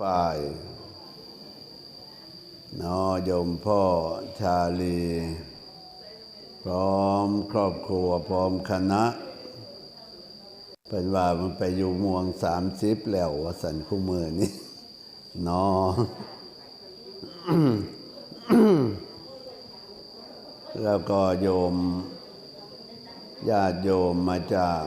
ฝ่ายนอยมพ่อชาลี พร้อมครอบครัวพร้อมคณะ เป็นว่ามันไปอยู่มืองสามสิบแล้ววสันคู่มือนี่นอแล้วก็โยมญาติโยมมาจาก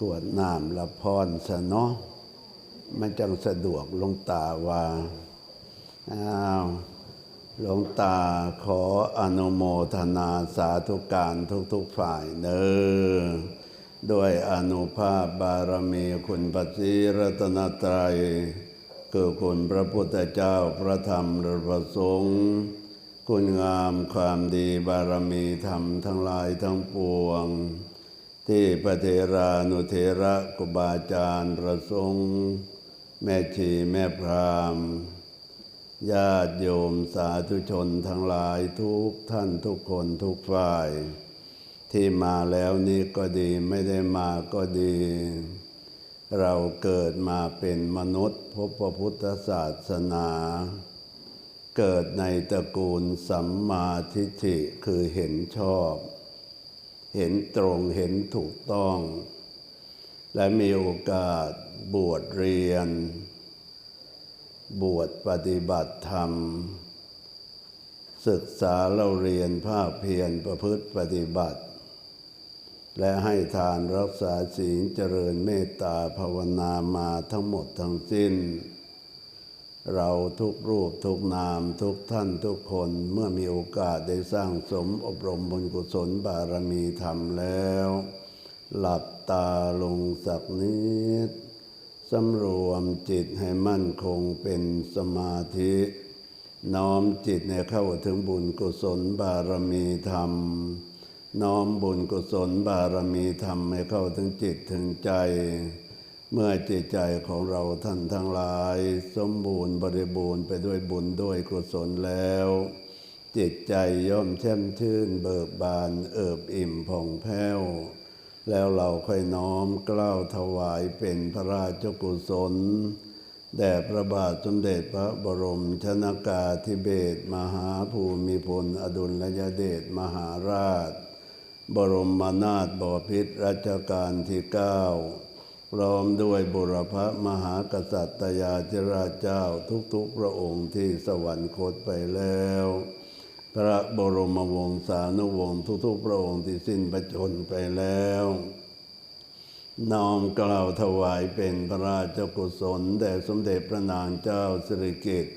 กวดน้ำละพรสะเนาะมันจังสะดวกลงตาว่าอ้าวหลวงตาขออนุโมทนาสาธุการทุกๆฝ่ายเนอด้วยอนุภาพบารมีคุณพระศรีรัตนตรัยคือคุณพระพุทธเจ้าพระธรรมและพระสงฆ์คุณงามความดีบารมีธรรมทั้งหลายทั้งปวง ที่พระเทรานุเทระกุบาอาจารย์ประสงค์แม่ชีแม่พรามญาติโยมสาธุชนทั้งหลายทุกท่านทุกคนทุกฝ่าย ที่มาแล้วนี้ก็ดีไม่ได้มาก็ดี เราเกิดมาเป็นมนุษย์พบพระพุทธศาสนา เกิดในตระกูลสัมมาทิฏฐิคือเห็นชอบ เห็นตรงเห็นถูกต้อง และมีโอกาสบวชเรียน บวชปฏิบัติธรรม ศึกษาเราเรียนภาคเพียรประพฤติปฏิบัติ และให้ทานรักษาศีลเจริญเมตตาภาวนามาทั้งหมดทั้งสิ้น เราทุกรูปทุกนามทุกท่านทุกคนเมื่อมีโอกาสได้สร้างสมอบรมบุญกุศลบารมีธรรมแล้ว หลับตาลงสักนิดสำรวมจิตให้มั่นคงเป็นสมาธิ น้อมจิตให้เข้าถึงบุญกุศลบารมีธรรม น้อมบุญกุศลบารมีธรรมให้เข้าถึงจิตถึงใจ เมื่อจิตใจของเราท่านทั้งหลาย สมบูรณ์บริบูรณ์ไปด้วยบุญด้วยกุศลแล้ว จิตใจย่อมแช่มชื่นเบิกบานเอิบอิ่มผ่องแผ้ว แล้วเราค่อยน้อมกล้าวถวายเป็นพระราชกุศลแด่พระบาทสมเด็จพระบรมชนากาธิเบศมหาภูมิพลอดุลยเดชมหาราช บรมนาถบพิตรรัชกาลที่เก้า ร้อมด้วยบุรพมหากษัตริยาธิราชเจ้าทุกๆพระองค์ที่สวรรคตไปแล้ว พระบรมวงศานุวงศ์ทุกๆพระองค์ที่สิ้นประชนไปแล้วน้อมกล่าวถวายเป็นพระราชกุศลแด่สมเด็จพระนางเจ้าสิริกิติ์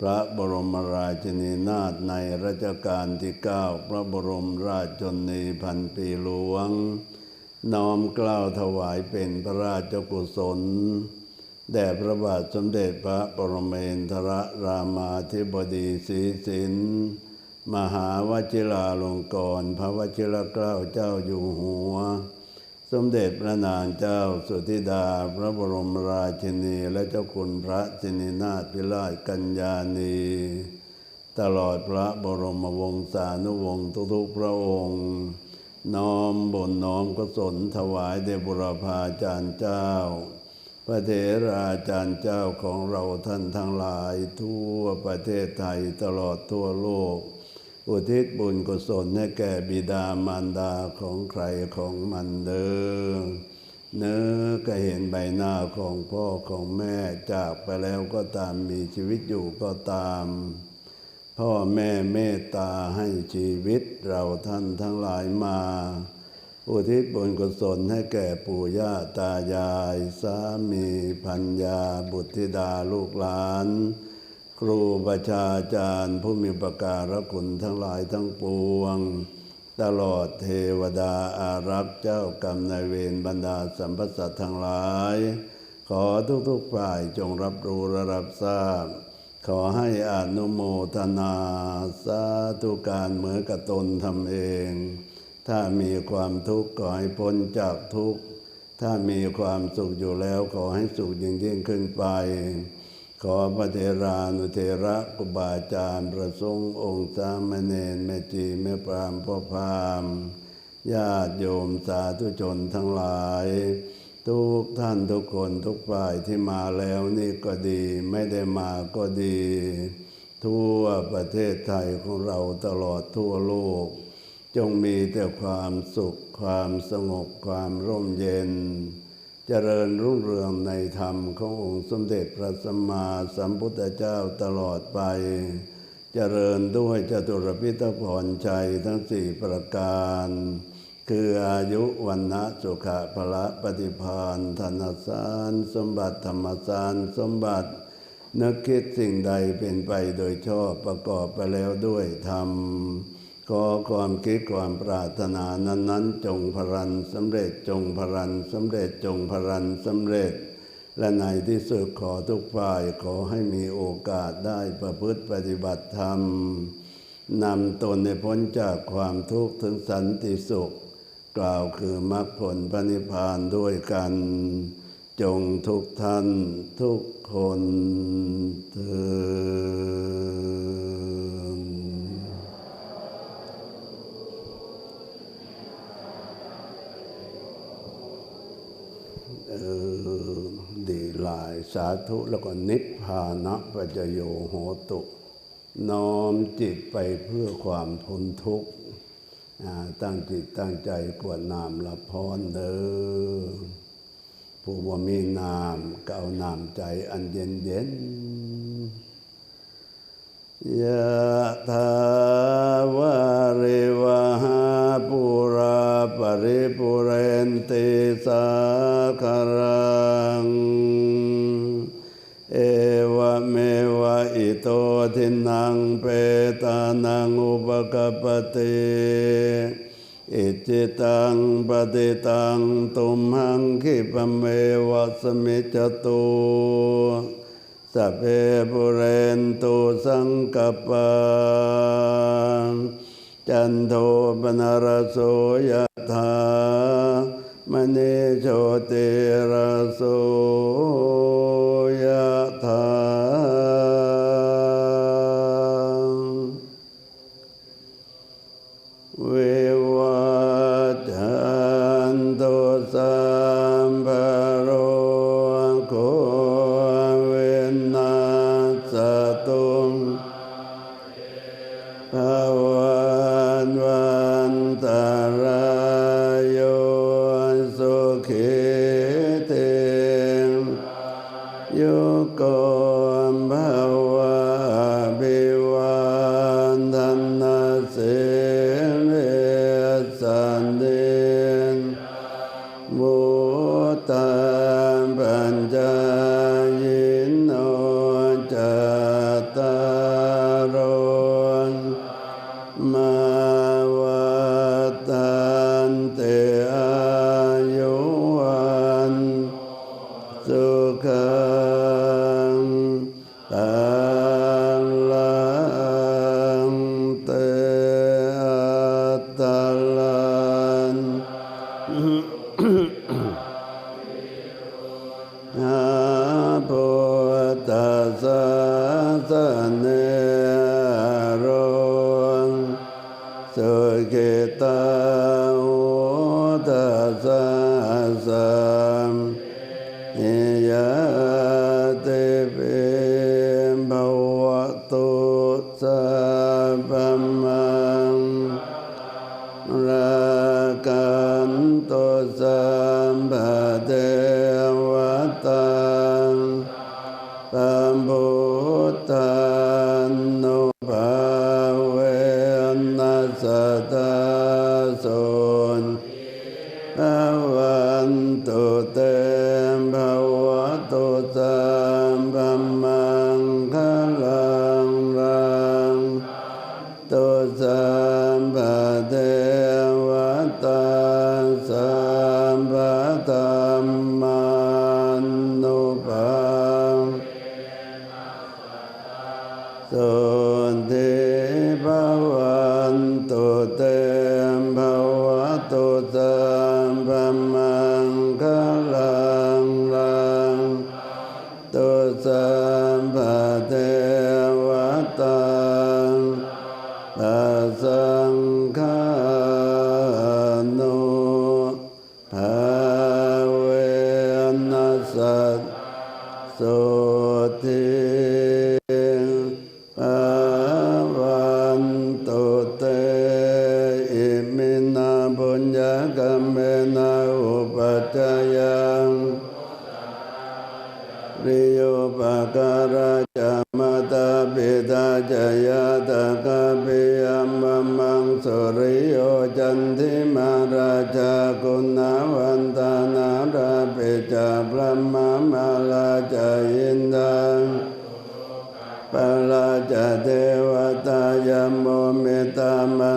พระบรมราชินีนาถในรัชกาลที่เก้าพระบรมราชชนนีพันปีหลวง น้อมกล่าวถวายเป็นพระราชกุศล แด่พระบาทสมเด็จพระปรเมนทรรามาธิบดีศรีสินมหาวชิราลงกรณ์พระวชิรเกล้าเจ้าอยู่หัว สมเด็จพระนางเจ้าสุธิดาพระบรมราชินีและเจ้าคุณพระจินีนาถพิราชกัญญาณี ตลอดพระบรมวงศานุวงศ์ทุกๆพระองค์ น้อมบนน้อมกุศลถวายแด่บุรพาจารย์เจ้า พระเถราจารย์เจ้าของเราท่านทั้งหลาย ทั่วประเทศไทยตลอดทั่วโลก อุทิศบุญกุศลให้แก่บิดามารดาของใครของมันเดิมเนื้อก็เห็นใบหน้าของพ่อของแม่จากไปแล้วก็ตามมีชีวิตอยู่ก็ตาม พ่อแม่เมตตาให้ชีวิตเราท่านทั้งหลายมา อุทิศบุญกุศลให้แก่ปู่ย่าตายาย สามีพัญญาบุตรธิดาลูกหลาน ครูประชาจารย์ ผู้มีประการคุณทั้งหลายทั้งปวง ตลอดเทวดาอารักษ์เจ้ากรรมนายเวรบรรดาสัมพสัตทั้งหลาย ขอทุกๆฝ่ายจงรับรู้และรับทราบ ขอให้อนุโมทนาสาธุการเหมือนกับตนทำเอง ถ้ามีความทุกข์ก็ให้พ้นจากทุกข์ ถ้ามีความสุขอยู่แล้วขอให้สุขยิ่งยิ่งขึ้นไป ขอพระเทรานุเทระกุบาอาจารย์ประสงค์องค์สามเณรแม่จีแม่ปรามพ่อพามญาติโยมสาธุชนทั้งหลาย ทุกท่านทุกคนทุกฝ่ายที่มาแล้วนี่ก็ดี ไม่ได้มาก็ดี ทั่วประเทศไทยของเราตลอดทั่วโลก จงมีแต่ความสุข ความสงบความร่มเย็น เจริญรุ่งเรืองในธรรมขององค์สมเด็จพระสัมมาสัมพุทธเจ้าตลอดไป เจริญด้วยจตุรพิทพรชัยทั้งสี่ประการ คืออายุวันนะสุขะพละปฏิพานธนสารสมบัติธรรมสารสมบัติ นึกคิดสิ่งใดเป็นไปโดยชอบประกอบไปแล้วด้วยธรรมขอความคิดความปรารถนานั้น ๆ จงพรันสำเร็จจงพรันสำเร็จจงพรันสำเร็จ และในที่สุดขอทุกฝ่ายขอให้มีโอกาสได้ประพฤติปฏิบัติธรรมนำตนในพ้นจากความทุกข์ถึงสันติสุข กล่าวคือมรรคผลพระนิพพานด้วยกัน จงทุกท่านทุกคนเถิดเออดีหลายสาธุแล้วก็นิพพานะปัจโยโหตุ น้อมจิตไปเพื่อความพ้นทุกข์ ตั้งจิตตั้งใจกวดน้ำละพรเด้อผู้ว่ามีน้ำก็เอาน้ำใจอันเย็นเย็นยะถาวาริวหาปุราปริปุเรนติสาคารัง ตทินังเปตานังอุปกปติอิจิตังปฏิตังตุมหังคิปเมวะสมิจตุสัพเพปุเรนตุสังกปาจันโทปนารโสยธามณีโชติรโสยา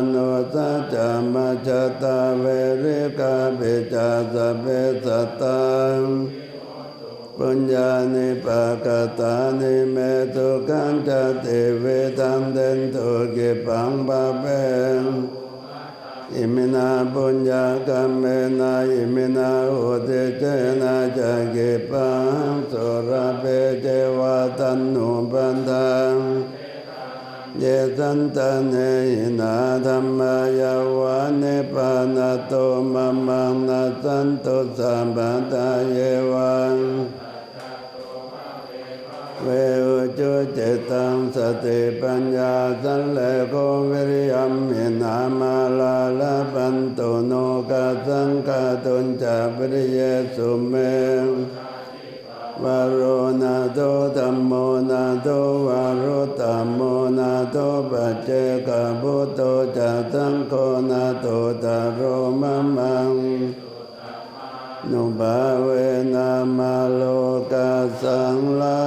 โนสัจามาจตาเวริกาปิจาสเพสตังปุญญานิปกตานิเมตุกัญจติเวทันเดนตุกิปังบาเปอิมินาปุญญากรรมเมนาอิมินาอุติเจนะจักกิปังสุรเปเจวะตันนุปันทัง เยสันตเนหินาธรรมายาวานิปานาโตมะมังนาสันตุสัมปันตาเยวังเวอุจุเจตังสติปัญญาสันเลโกวิริยมินามาลาลาปันตุโนกาสังกาตุนจาปริเยสุเมวาโรนาโต ตโตจะสังโกนาโตตารโรมะมัง นุบาเวนามาโลกาสังละ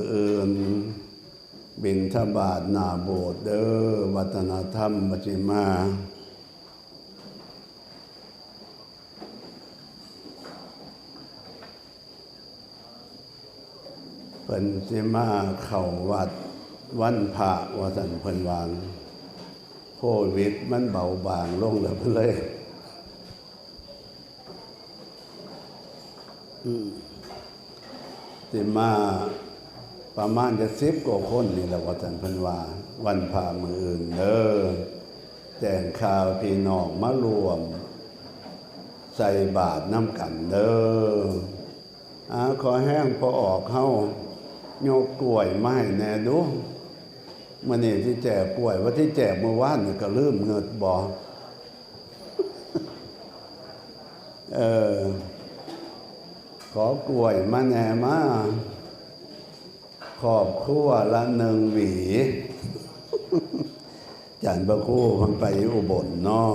ออื่น บินทบาทนาโบสเด้อวัฒนธรรมมจิมา เพิ่นสิมาเข้าวัดวันพระว่าสันเพิ่นวางโควิดมันเบาบางลงแล้วเพิ่นเลยอืมสิมา ประมาณจะสิบกว่าคนนี่แหละว่าสันพิ่นวา วันพระมืออื่นเด้อแจ้งข่าวพี่น้องมารวม ใส่บาตรน้ำกันเด้ออาขอแห้งพอออกเข้าโยกกล้วยไม้แน่ดูมันนี่ที่แจกกล้วยว่าที่แจกเมื่อวานนี่ก็ลืมเงิดบอเออขอกล้วยมาแน่มา ขอบครัวละหนึ่งหวีจันประคู่มันไปอุบลเนาะ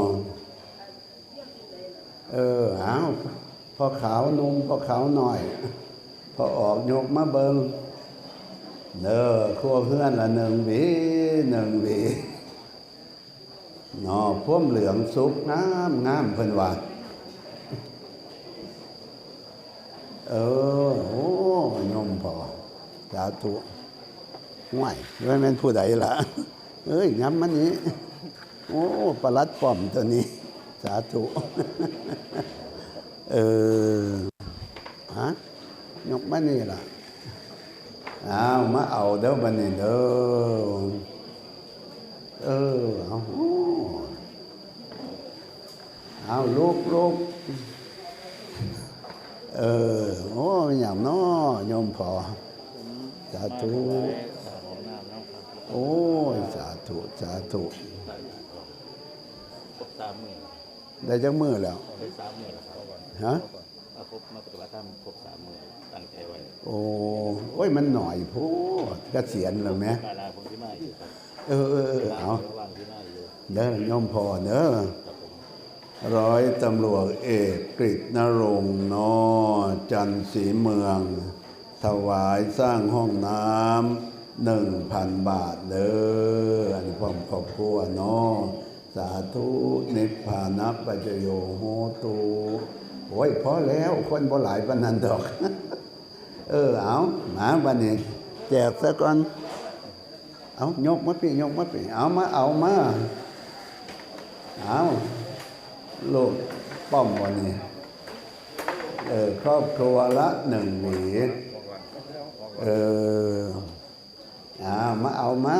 เออเอาพอขาวนุ่มพอขาวหน่อย พอออกยกมาเบิงเด้อครัวเพื่อนละหนึ่งหวีหนึ่งหวีเนอพ่วมเหลืองสุกงามงามเพิ่นว่าเออโอ้ยาธุห่วยไม่เป็นผู้ใดล่ะ เอ้ยย้ำมันนี้ โอ้ประลัดป้อมตัวนี้ สาธุเออฮะยกมานี่ล่ะเอามาเอาเด้อบันนี้เด้อเออเอาเอาลูกลูกเออ โอ้ยอย่างน้อยมพอาธุของน้ำน้ำครับโอ้ยสาธุสาธุครบสามหมื่นได้จักมือแล้วได้สามหมื่นแล้วครับก่อนฮะมาครบมาปฏิบัติธรรมครบสามหมื่นตั้งใจไว้โอ้โอ้ยมันหน่อยโพูดเกษียณแล้วไหมการลาผมที่มาอยู่ครับเออเออเออเอาระหว่างที่มาอยู่เด้อโยมพอเด้อครับผมร้อยตำรวจเอกกฤษนรงค์นอจันทร์ศรีเมือง ถวายสร้างห้องน้ำหนึ่งพันบาทเด้ออันนี้ความขอบครัวเนาะสาธุนิพพานัปัจโยโหตูโอ้ยพอแล้วคนบ่หลายปานนั้นดอก เออเอาหมาบันนี้แจกซะก่อนเอายกมาปียกมาปีเอามาเอามาเอาลูกป้อมวันนี้เออครอบครัวละหนึ่งหวี เออเอามาเอามา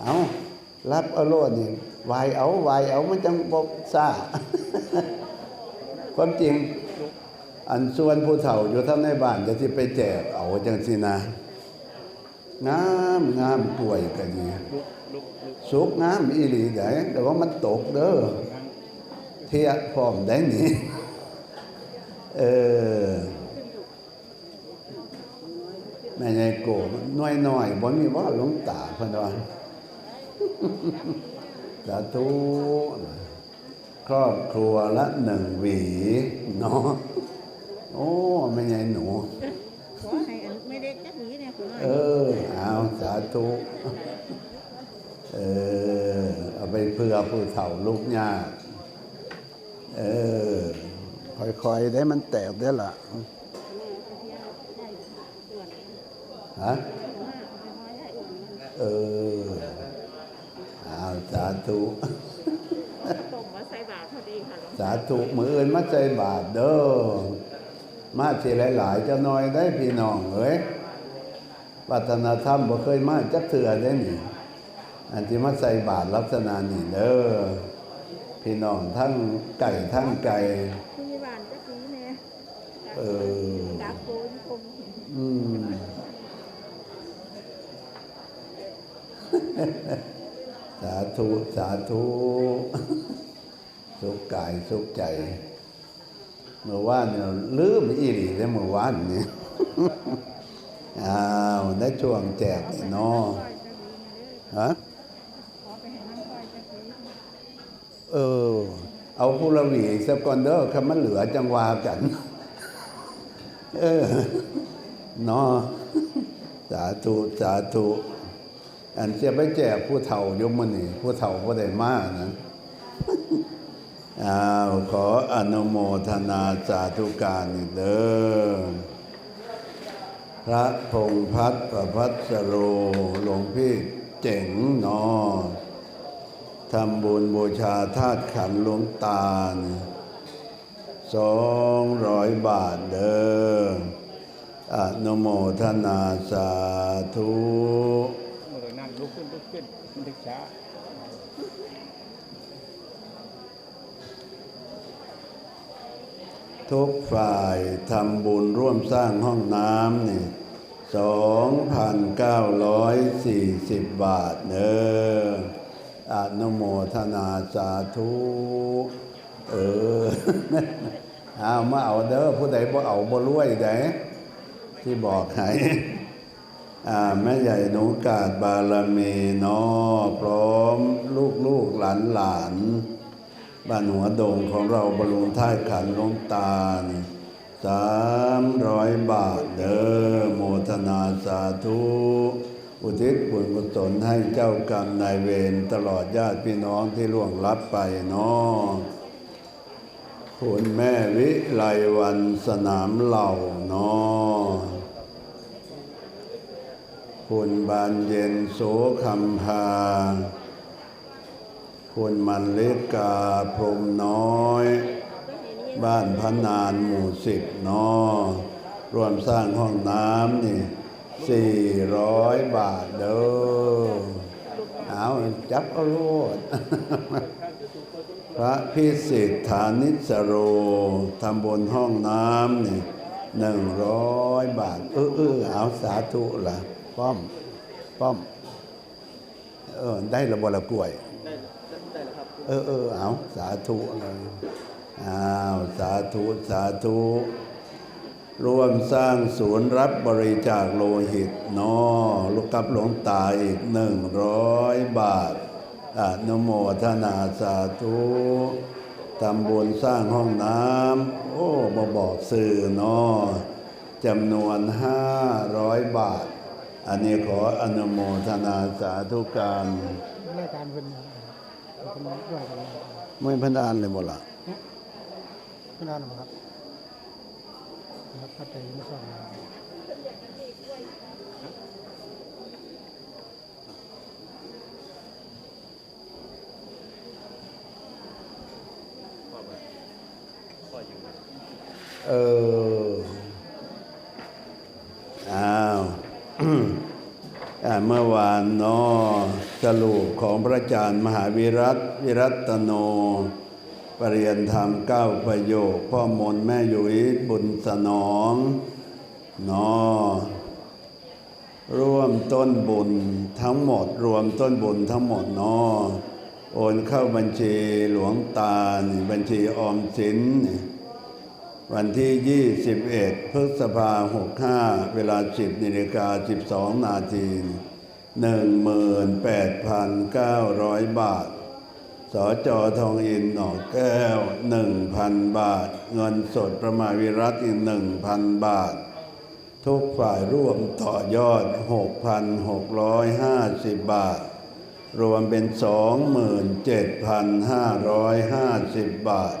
เอารับเอาโลดนี่วายเอาวายเอามันจังบกซ่าความจริง อันส่วนผู้เฒ่าอยู่ทั้งในบ้านจะที่ไปแจกเอาจังสินะงามงามป่วยกันนี่ลุกลุกลุกสุกงามอีหลีได้แต่ว่ามันตกเด้อเทียพร้อมได้นี่เออ แม่ยายโกน้อยน้อยๆบ่มีว่าหลวงตาเพิ่นว่าสาธุครอบครัวละหนึ่งหวีเนาะโอ้แม่ยายหนูขอให้อันไม่ได้จักหวีเนี่ยคุณน้อยเออเอาสาธุเออเอาไปเพื่อผู้เฒ่าลูกยากเออค่อยๆได้มันแตกได้อละ ฮะเออเอาสาธุตกมาใส่บาตรพอดีค่ะหลวงสาธุมืออื่นมาใจบาทเด้อมาสิหลายๆจะน้อยได้พี่น้องเอ้ยวัฒนธรรมบ่เคยมาจักเถื่อได้นี่อันที่มาใส่บาทลักษณะนี่เด้อพี่น้องทั้งไก่ทั้งไก่คุณยบานจักหวีเนี่ยเออดักโกนคงอืม สาธุ สาธุ สุขกายสุขใจ เมื่อวานเนี่ยลืมอีหลีได้เมื่อวานเนี่ยอ้าวได้ช่วงแจกเนาะฮะเออ เอาผู้ละหวีสักก่อนเด้อคำมันเหลือจังวากัน เออเนาะสาธุ สาธุ อันจะไปแจกผู้เฒ่ายมนี่ผู้เฒ่าผู้ใดมากนั้นอ้าวขออนุโมทนาสาธุการเด้อพระพงพัฒประพัสโรหลวงพี่เจ๋งนาะทำบุญบูชาธาตุขันหลวงตาสองร้อยบาทเด้ออนุโมทนาสาธุ มันดึกช้าทุกฝ่ายทำบุญร่วมสร้างห้องน้ำนี่สองพันเก้าร้อยสี่สิบบาทเด้ออนุโมทนาสาธุเออเอามาเอาเด้อผู้ใดบ่เอาบ่รวยไดที่บอกให้ แม่ใหญ่หนูกาดบารมีนอพร้อมลูกลูกหลานหลานบ้านหัวดงของเราบรรลุท่ายขันลงตาสามร้อยบาทเด้อโมทนาสาธุอุทิศบุญกุศลให้เจ้ากรรมนายเวรตลอดญาติพี่น้องที่ล่วงลับไปเนาะคุณแม่วิไลวันสนามเหล่าเนาะ คุณบานเย็นโสคำพา คุณมันเล็กกาพรมน้อย บ้านพนานหมู่สิบนาะรวมสร้างห้องน้ำนี่สี่ร้อยบาทเด้อเอาจับเอาโลดพระพิสิทธานิสโรทำบนห้องน้ำนี่หนึ่งร้อยบาท เออเออเอาสาธุละ ป้อมป้อม เออ ได้ระบละกล้วย เออเออเอาสาธุเลยอ้าวสาธุสาธุร่วมสร้างศูนย์รับบริจาคโลหิตเนอลูกกับหลวงตาอีกหนึ่งร้อยบาทอนุโมทนาสาธุทำบุญสร้างห้องน้ำโอ้มาบอกสื่อเนอจำนวนห้าร้อยบาท อันนี้ขออนุโมทนาสาธุการรายการเพิ่นไม่พันอ่านเลยหมดละพิ่นอ่านบ่ครับครับพัดใจไม่ชอบเออาว อ่า เมื่อวานนอสรุปของพระอาจารย์มหาวิรัตวิรัตโน ปริยนธรรมเก้าประโยค พ่อมนแม่ยุ้ยบุญสนองนอร่วมต้นบุญทั้งหมด รวมต้นบุญทั้งหมดนอโอนเข้าบัญชีหลวงตาบัญชีออมสินนี่วันที่ 21 พฤษภา65 เวลา 10นาฬิกา12 นาที 18,900 บาท สจทองอินหนอกแก้ว 1,000 บาท เงินสดประมาวิรัตอีก1,000 บาท ทุกฝ่ายร่วมต่อยอด 6,650 บาท รวมเป็น 27,550 บาท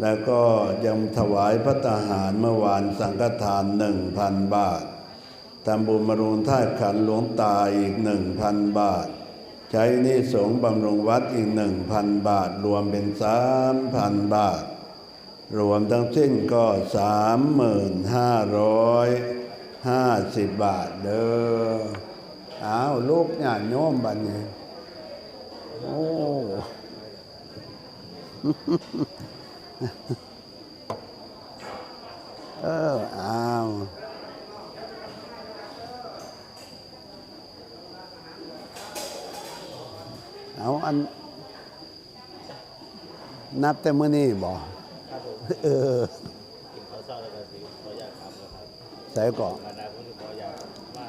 แล้วก็ยังถวายพระตาหารเมื่อวานสังฆทานหนึ่งพันบาท ทำบุญมารุนท่าตุขันหลวงตาอีกหนึ่งพันบาท ใช้หนี่สงฆ์บำรุงวัดอีกหนึ่งพันบาท รวมเป็นสามพันบาท รวมทั้งสิ้นก็สามหมื่นห้าร้อยห้าสิบบาทเด้ออ้าวลูกเนี่ยโยมบันี้โอ้เอออ้าว เอาอัน นับแต่มื้อนี้บ่เออกินข้าวเช้าแล้วก็สิขออยากถามนะครับใส่ก่อนอนาคตขออยากมา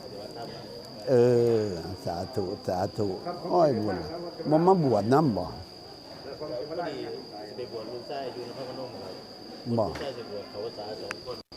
ปฏิบัติธรรมนะเออ สาธุ สาธุอ้อยบุญล่ะบ่มาบวชน้ำบ่พอดีสิไปบวชลูกชายอยู่นครพนมครับบ่ลูกชายสิบวชเขาภาษาสองคน